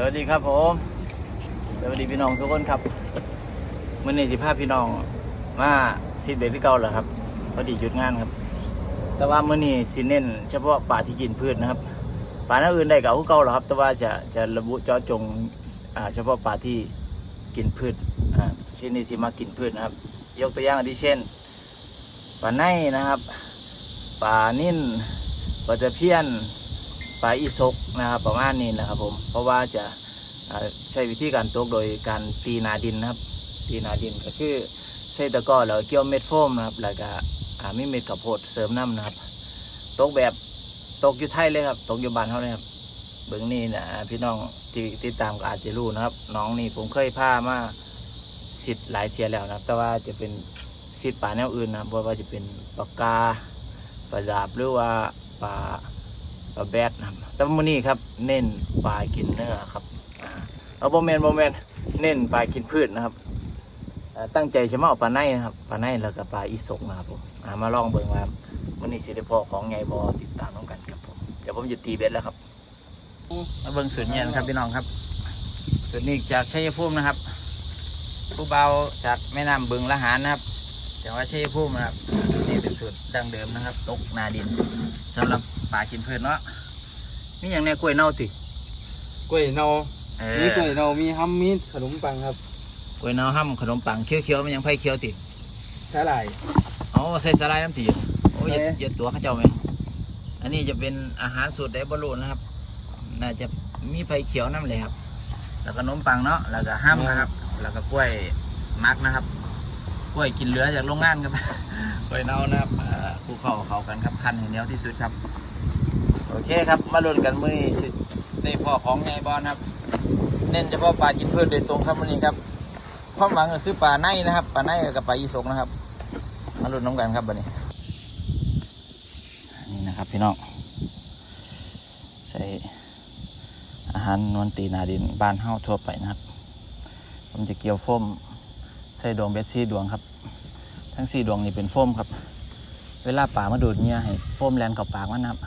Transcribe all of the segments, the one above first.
สวัสดีครับผมสวัสดีพี่น้องทุกคนครับมื่อนี้สิพาพี่น้องมาซีดเบรกที่เก่าเหรอครับพอดีหยุดงานครับ แต่ว่ามื่อนี้สิเน้นเฉพาะป่าที่กินพืชนะครับป่าหน้าอื่นได้กับผู้เก่าเหรอครับ แต่ว่าจะจะระบุเจาะจงเฉพาะป่าที่กินพืชอ่าชนิดที่มากินพืชนะครับ ยกตัวอย่างที่เช่นป่าในนะครับ ป่านิ่นป่าตะเพียน ปลาอีซกนะครับประมาณนี้นะครับ ผมเพราะว่าจะใช้วิธีการตกโดยการตีนาดินนะครับตีนาดินก็คือใช้ตะก้อแล้วเกี่ยวเม็ดโฟมนะครับแล้วก็อ่มีเม็ดข้าวโพดเสริมน้ำนะครับตกแบบตกอยู่ไทยเลยครับตกอยู่บ้านเขาเลยครับเบื้องนี้นะพี่น้องที่ติดตามก็อาจจะรู้นะครับ น้องนี่ผมเคยพามาสิทธิ์หลายเทียแล้วนะครับ แต่ว่าจะเป็นสิทธิ์ป่าแนวอื่นนะเพราะว่าจะเป็นปากกาปลาดาบหรือว่าปลา แบดนะครับแต่มื้อนี้ครับ เน้นปลากินเนื้อครับอ่าเอาโบแมนโบแมนเน้นปลากินพืชนะครับตั้งใจจะมาเอาปลาไนนะครับปลาไนแล้วก็ปลาอีสกนะครับผมอ่ามาลองเบิ่งว่ามื้อนี้สิได้พอของไงบอติดตามน้องกันครับผมเดี๋ยวผมจะตีเบ็ดแล้วครับมาเบิ่งสุดเงียนครับพี่น้องครับสุดนี้จากชัยภูมินะครับ ผู้เบาจากแม่น้ำบึงละหารนะครับจังหวัดชัยภูมินะครับนี่เป็นสูตรดั้งเดิมนะครับ ตกนาดินสำหรับ ปลากินพืชเนาะมีอย่างแน่กล้วยเน่าติกล้วยเนาเอมีอกล้วยเนามีฮัมมีขนมปังครับกล้วยเน่าห้ำขนมปังเคี้ยวๆมันยังไผ่เคี้ยวติสาหร่ายอ๋อใส่สาลายน้ำตีโอ้ยอย่าเอ๊ะอย่าตัวเข้าเจ้าไหมอันนี้จะเป็นอาหารสูตรไดบรูนะครับ น่าจะมีไผ่เขียวน้ำเลยครับ แล้วก็ขนมปังเนาะแล้วก็ห้ำนะครับ แล้วก็กล้วยมักนะครับ กล้วยกินเหลือจากโรงงานครับ กล้วยเน่านะครับอ่าคู่เข้าเขากันครับคันให้เหนียวที่สุดครับโอ เคครับมาลุ้นกันมือนี้สิได้พ่อของไงบอลครับเน้นเฉพาะปลากินพืชโดยตรงครับมื้อนี้ครับความหวังก็คือปลาในนะครับปลาในกับปลาอีสกนะครับมาลุ้นน้ำกันครับบัดนี้นี่นะครับพี่น้องใส่อาหารนวลตีนาดินบ้านเฮ้าทั่วไปนะครับ ผมจะเกี่ยวโฟมใส่ดวงเบสซี่ดวงครับ ทั้งสี่ดวงนี่เป็นโฟมครับ เวลาป่ามาดูดเหงี้ยให้โฟมแลนกับปากมันนะครับ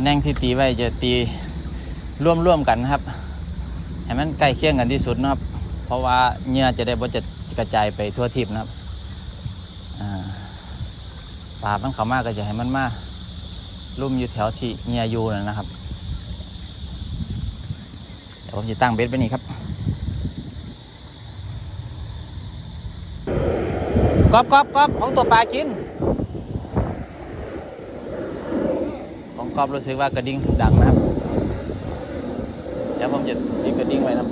ตำแหน่งที่ตีไว้จะตีร่วมร่วมๆกันนะครับให้มันใกล้เคียงกันที่สุดนะครับ เพราะว่าเหงื่อจะได้บ่จะกระจายไปทั่วทิพย์นะครับปลามันเข้ามาก็จะให้มันมาลุ่มอยู่แถวที่เหงื่ออยู่นั่นนะครับเดี๋ยวผมจะตั้งเบ็ดไปนี่ครับกอบกอบกอบของตัวปลากิน ของกอบรู้สึกว่ากระดิ่งดังนะครับ เดี๋ยวผมจะติดกระดิ่งไว้นะครับ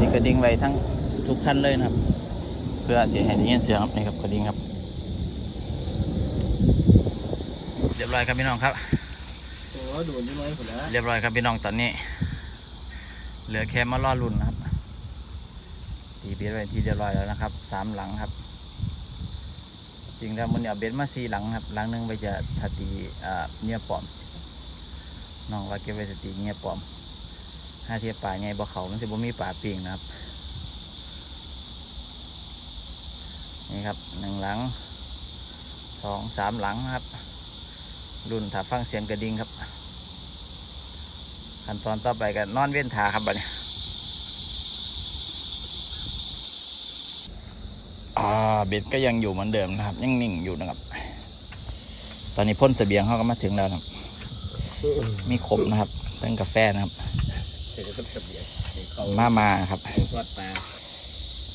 ติดกระดิ่งไว้ทั้งทุกขั้นเลยนะครับ เพื่อจะให้ได้ยินเสียงครับนี่ครับกระดิ่งครับ เรียบร้อยครับพี่น้องครับโอ้โดนยังไงผมแล้วเรียบร้อยครับพี่น้องตอนนี้ เหลือแค่มาล่อรุ่นนะครับตีเบสไว้ที่เรียบร้อยแล้วนะครับสามหลังครับจ ริงแล้วมันเนี่ยเอาเบสมาสี่หลังครับหลังหนึงไปจะถ้าตีเงียปลอมน้องว่าเก็บไว้สตีเงียปลอมถ้าเทียบป่าไงบ่เขามันจะบ่มีป่าปิงนะครับนี่ครับหนึ่งหลังสองสามหลังครับ รุ่นถ้าฟังเสียงกระดิ่งครับขั้นตอนต่อไปก็นอนเว้นทาครับบัดนี้ อ่าเบ็ดก็ยังอยู่เหมือนเดิมนะครับ ยังนิ่งอยู่นะครับ ตอนนี้พ่นเสบียงเขาก็มาถึงแล้วนะครับมีขบนะครับตั้งกาแฟนะครับเสร็จแล้วก็เสบียงเขามามาครับทอดปลา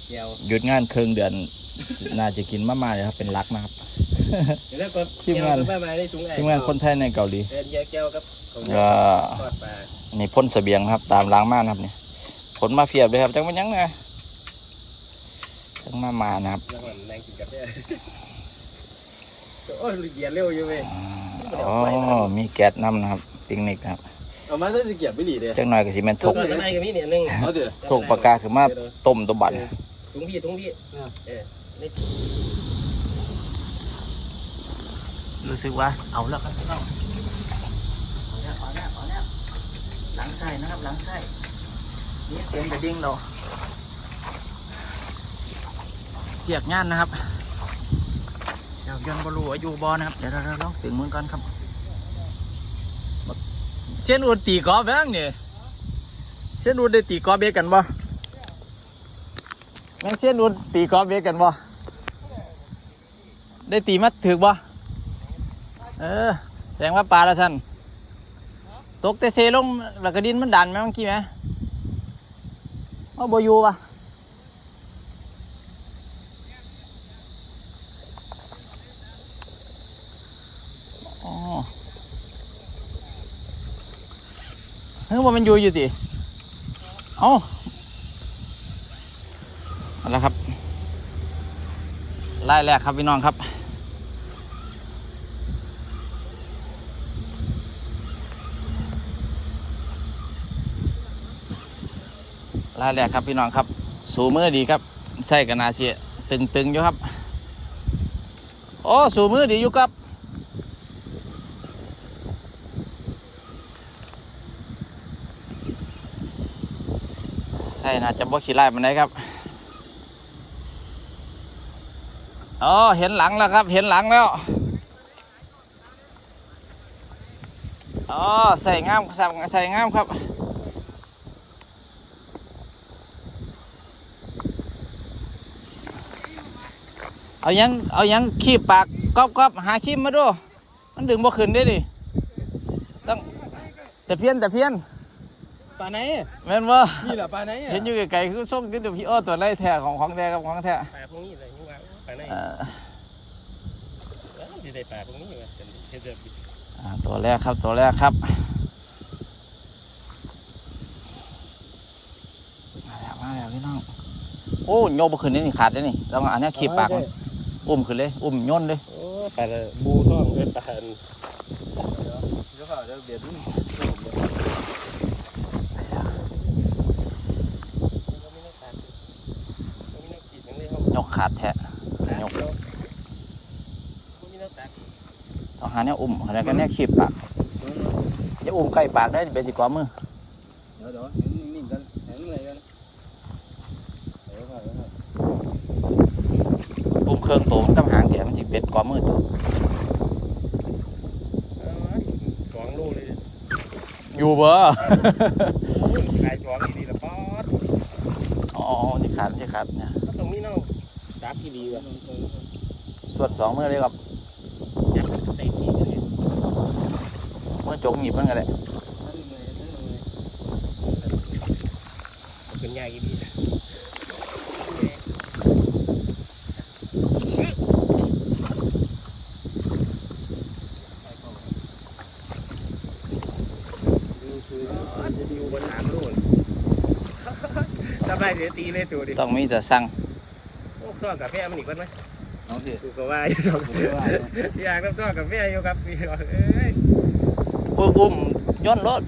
เจียวหยุดงานครึ่งเดือน น่าจะกินมามาเลยครับเป็นรักนะครับแล้วก็ทีมงานแม่มาได้ถุงไอ้ทีมงานคนไทยในเกาหลีเอ็นแยกแก้วครับของก็ทอดปลานี่พ่นเสบียงนะครับ ตามล้างม่านนะครับนี่ผลมาเฟียบเลยครับจังมันยังไง ทั้งมามานะครับแล้วมันแรงกินกาแฟโอ้ยเกียร์เร็วอยู่เว้ยอ๋อมีแก๊สน้ำนะครับปิกนิกนะครับเอามาได้สิเกียร์ไม่ดีเด้จังหน่อยก็สิแม่นทกข้างในก็มีเนี่ยนึงเอาเด้อทกปากกาคือมาต้มตัวบันถุงพี่ถุงพี่เออนี่รู้สึกว่าเอาแล้วครับพี่น้องเอาแล้วเอาแล้วเอาแล้วหลังไส้นะครับหลังไส้นี่เสียงกระดิ่งเราเสียกงานนะครับเดี๋ยวยนต์บรูอายุบอนะครับ เดี๋ยวเราลองถึงมือก่อนครับ เช่นอุดตีกอล์ฟแบงเนี่ยเช่นอุดได้ตีกอล์ฟเบสกันบ่แม่งเช่นอุดตีกอล์ฟเบสกันบ่ได้ตีมัดถือบ่เออแสดงว่าปลาละท่านตกแต่เซลงแล้วก็ดินมันดันไหมเมื่อกี้ไหมว่าบอยู่ปะ เฮ้ยว่ามันอยู่อยู่สิเอาเอาละครับไล่แรกครับพี่น้องครับรายแรกครับพี่น้องครับ สูมือดีครับใช่กันนาเสียตึงๆอยู่ครับ โอ้ สูมือดีอยู่ครับ ช่น่าจะบ่ขี้ไล่มันได้ครับอ๋อเห็นหลังแล้วครับ เห็นหลังแล้วอ๋อใส่งามใส่ใส่งามครับเอายังเอายังขีบปากก๊อบก๊อบหาขีบมาดูมันดึงบ่ขึ้นได้ดิต้องแต่เพี้ยนแต่เพี้ยน ปลาไหนแม่นว่านี่แหละปลาไหนเห็นอยู่ไกลๆคือส่งขึ้นดูพี่อ้อตัวไล่แท้ของของแท้กับของแท้ปลาพวกนี้เลยยังว่าปลาไหนเอ่อที่ได้ปลาพวกนี้ว่าเป็นเฮ็ดแบบอ่าตัวแรกครับตัวแรกครับมาแล้วมาแล้วพี่น้องโอ้โยบบ่ขึ้นนี่นี่ขาดได้นี่แล้วอันนี้ขีบปากมันอุ้มขึ้นเลย อุ้มย่นเลยโอ้ปลาบูท่องเป็นปลาเดี๋ยวเดี๋ยวเบียดนี่ ยก ขาดแท้ยกต้องหาแนวอุ้มแล้วก็แนวขีบปากอย่าอุ้มใกล้ปากได้เป็นสิกว่ามือเดี๋ยวเดี๋ยวนิ่งๆกันเห็นอะไรกันเดี๋ยวครับเดี๋ยวครับอุ้มเครื่องโตมันกับหางเดี๋ยวมันสิเป็ดกว่ามือตัวสองลูกเลยอยู่บ่ขายสองดีๆละป๊อดอ๋อนี่ขาดนี่ขาดเนี่ยก็ตรงนี้เนาะ ดับที่ดีว่ะส่วนสองมือเลยครับยักษ์ใส่ที่กันเนี่ยมือจกหนีบมันก็ได้เป็นยากอีดีดูคือจะดิวบนน้ำนู่นสบายเดี๋ยวตีเลยตัวดิต้องมีแต่สั่ง โอ้ซ้อนกาแฟมันอีกคนไหมเอาสิกูก็ว่าอยู่ดอกอยากต้องซ้อนกาแฟอยู่ครับพี่น้องเอ้ยอุ้มอุ้มย้อนรถ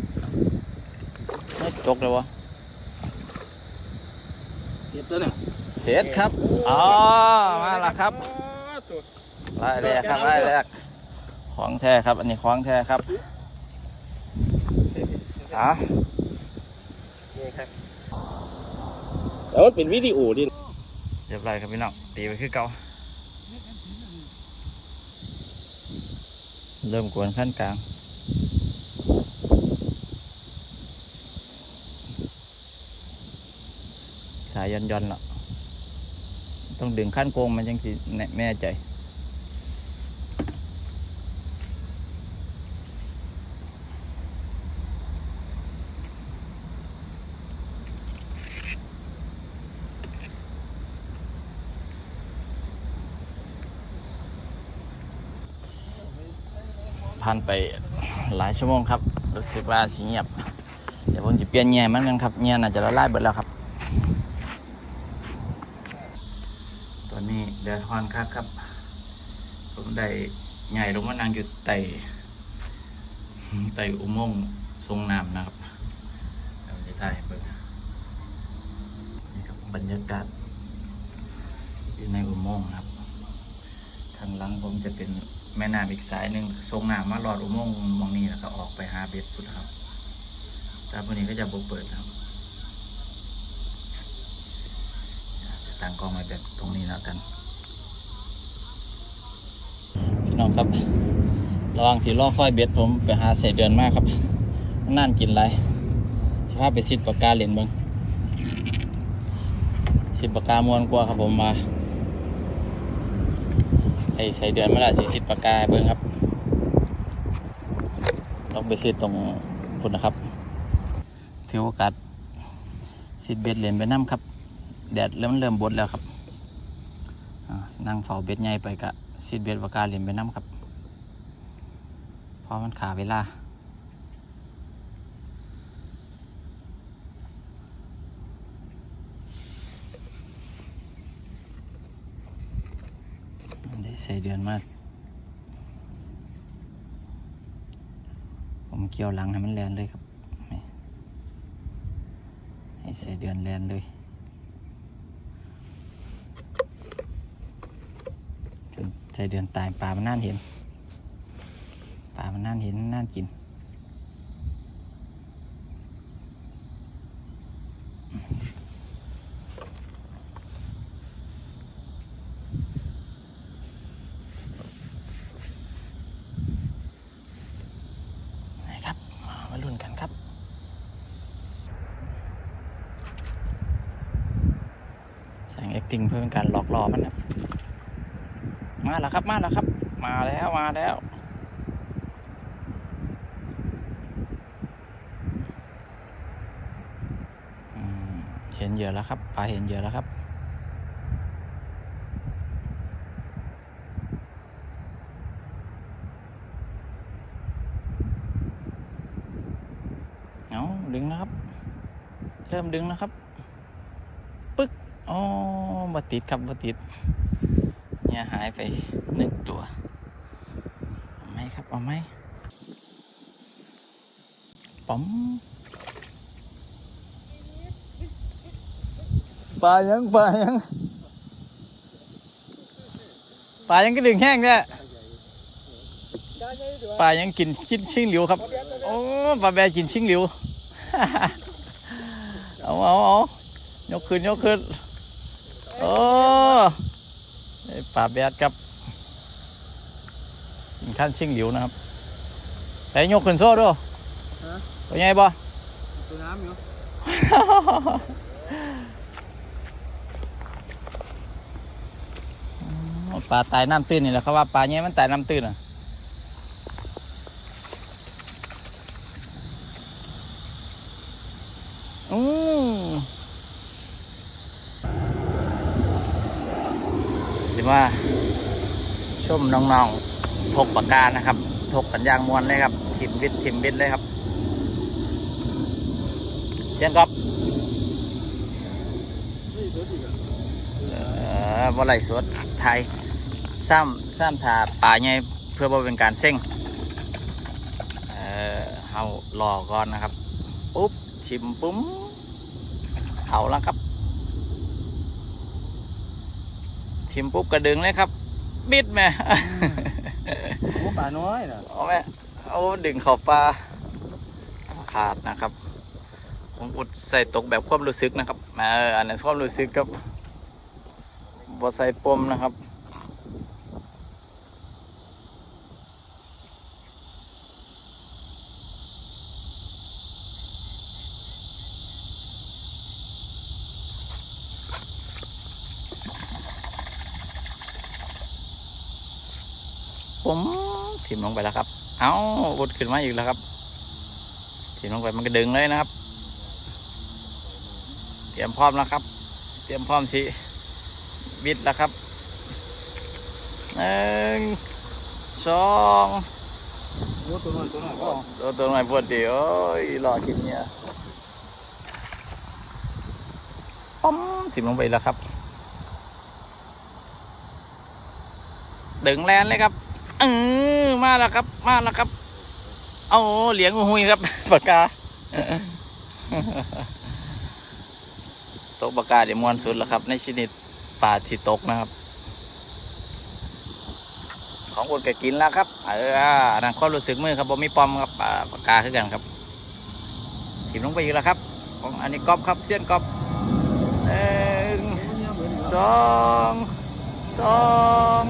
ไม่จกเลยวะเจ็บตัวเนี่ยเสร็จครับอ๋อมาแล้วครับไล่แรกครับไล่แรกของแท้ครับ อันนี้ของแท้ครับอะนี่ครับแล้วมันเป็นวิดีโอดิ เรียบร้อยครับพี่น้องตีไปคือเก่าเริ่มกวนขั้นกลางสายยันยันๆละต้องดึงขั้นโกงมันยังสิแน่แน่ใจ ผ่านไปหลายชั่วโมงครับรู้สึกว่าสีเงียบ เดี๋ยวผมจะเปลี่ยนแง่มันกันครับแง่น่าจะละลายเบิดแล้วครับ ตอนนี้แดดฮ้อนคักครับ ผมได้ใหญ่ลงมานั่งอยู่ไต่ไต่อุโมงค์ทรงน้ำนะครับเราจะถ่ายเบิ่งนี่ครับบรรยากาศอยู่ในอุโมงค์ครับ ทางหลังผมจะเป็น แม่น้ำอีกสายหนึ่งทรงน้ำมาหลอดอุโมงค์มองนี้แล้วก็ออกไปหาเบ็ดพุทธครับแต่วันนี้ก็จะบเปิดครับตั้งกล้องไว้แบบตรงนี้แล้วกันพี่น้องครับ ระว่างที่รอค่อยเบ็ดผมไปหาใส่เดือนมากครับนั่นกินไรสภาพไปซิดปากกาเหรียญเบิงซิดปากกามวนกว่าครับผมมา อ้ใส่เดือนเม่ได้สิซิดปากกาเบิงครับลองไปซิดตรงพุ่นนะครับถือโอกาสซิดเบ็ดเหรียญไปน้ำครับแดดเริ่มเริ่มบดแล้วครับนั่งเฝ้าเบ็ดใหญ่ไปกะซิดเบ็ดปากกาเหรียญไปน้ำครับเพราะมันขาเวลา ได้ ใส่เดือนมาก ผมเกี่ยวหลังให้มันแลนเลยครับ ให้ใส่เดือนแลนเลยใส่เดือนตายปลามันน่านเห็น ปลามันน่านเห็นน่านกิน นะครับมามาลุ้นกันครับ แสงเพื่อเป็นการหลอกล่อมันนะมาแล้วครับมาแล้วครับ มาแล้วมาแล้วเห็นเยื่อแล้วครับปลาเห็นเยื่อแล้วครับเอาดึงนะครับ เริ่มดึงนะครับปึ๊ก อ๋อบติดครับบติดเนี่ยหายไปหนึ่งตัวเอาไหมครับเอาไหมป๋อมปลายังปลายังปลายังก็ดึงแห้งเนี่ยปลายังกินชิ้นชิงหลิวครับ โอ้ปลาแบกินชิ้งหลิว เอาเอาเอายกขึ้นยกขึ้น โอ้ไอ้ปลาแบดครับกินขั้นชิงหลิวนะครับแต่ยกขึ้นโซ่ด้วยตัวใหญ่บ่ตัวน้ำอยู่ปลาตายน้ำตื้นนี่แหละเขาว่าปลาเนี้ยมันตายน้ำตื้นอะ สิว่าชมน้องๆทกปากกานะครับทกกันยางมวนเลยครับทิมบิดทิมบิดเลยครับเชียนครับเอ่อบ่ไหลสดไทยซ้ำซ้ำถาป่าใหญ่เพื่อบ่เป็นการเส้งเอ่อเฮารอก่อนนะครับ ปุ๊บชิมปุ้มเอาแล้วครับ ทิมปุ๊บกระดึงเลยครับ บิดแม่โอ้ปลาน้อยนะเอาแม่เอาดึงเข่าปลาขาดนะครับ ผมอุดใส่ตกแบบความรู้สึกนะครับเอออันนั้นความรู้สึกครับบอใส่ปมนะครับ งไปแล้วครับ เอาอุดขึ้นมาอีกแล้วครับถิ่มลงไปมันก็ดึงเลยนะครับ เตรียมพร้อมแล้วครับ เตรียมพร้อมสิบิดแล้วครับหนึ่งสองโอ้ตัวน้อยตัวน้อยตัวตัวใหม่ปวดเดียวรอกินเนี่ยปั๊มถิ่มลงไปแล้วครับ ดึงแลนเลยครับเออ มาแล้วครับ มาแล้วครับ เอาเหลียงหุยครับปากกาตกปากกาเดี๋ยวมวนสุดแล้วครับ ในชนิดปลาที่ตกนะครับ ของคนก็กินแล้วครับ เอออนนั้นความรู้สึกมือครับผมมีปอมครับปาปากกาคือกันครับถิ่มลงไปอีกแล้วครับ ของอันนี้กอบครับเสี้ยนกอบหนึ่งสองสอง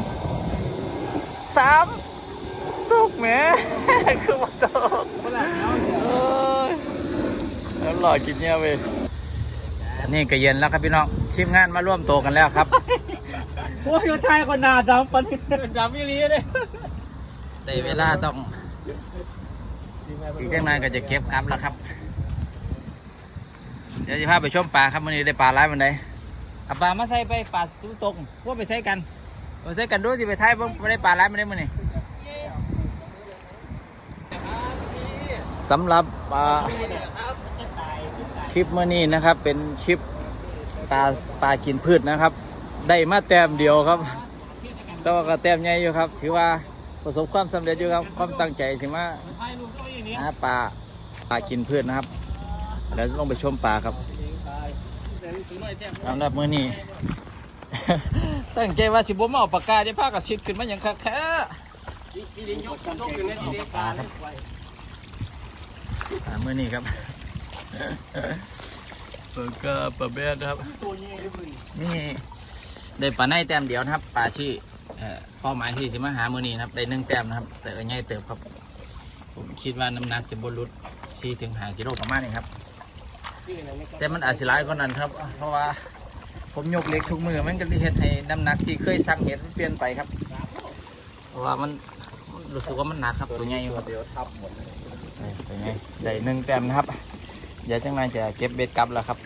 สาม ตกแหมคือว่าตกเอ้ยแล้วหล่อกินเนี่ยเว้ยนี่ก็เย็นแล้วครับพี่น้องทีมงานมาร่วมโตวกันแล้วครับโอ้ยชายคนหนาดำปันดำอีหลีเลยแต่เวลาต้องอีกจังหน่อยก็จะเก็บอัพแล้วครับ เดี๋ยวจะพาไปชมปลาครับวันนี้ได้ปลาร้ายมันไดเอาปลามาใส่ไปปลาสู้ตรงพวกไปใส่กันไปใส่กันดูสิไปไทยเบิ่งไม่ได้ปลาร้ายมันได้มื้อนี้ สำหรับคลิปเมื้อนี้นะครับ เป็นคลิปปลาปลากินพืชนะครับ ได้มาแต้มเดียวครับแต่ว่าก็แต้มใหญ่อยู่ครับ ถือว่าประสบความสำเร็จอยู่ครับความตั้งใจสิมาหาปลาปลากินพืชนะครับแล้วลงไปชมปลาครับสำหรับมื้อนี้ตั้งใจว่าสิบ่มาเอาปากกาได้พากับสิทธิ์ขึ้นมาอย่างคักแท้ปลาครับ ปลามื้อนี้ครับปลากาปลาแบดครับนี่ได้ปลาในแต้มเดียวนะครับปลาที่เป้าหมายที่สิมาหามือนี้นะครับได้หนึ่งแต้มนะครับ แต่ก็ง่ายเติบครับ ผมคิดว่าน้ำหนักจะบรลุสี่ถึงห้ากิโลประมาณนี้ครับ แต่มันอาจสิหลายกว่านั้นครับ เพราะว่าผมยกเล็กทุกมือมันก็เลยเฮ็ดให้น้ำหนักที่เคยสั่งเห็ดมันเปลี่ยนไปครับ เพราะว่ามันมันรู้สึกว่ามันหนักครับตัวใหญ่อยู่ครับเดี๋ยวทับหมด เป็นไงใหญ่ได้หนึ่งแต้มนะครับ เดี๋ยวจังไรจะเก็บเบ็ดกลับแล้วครับ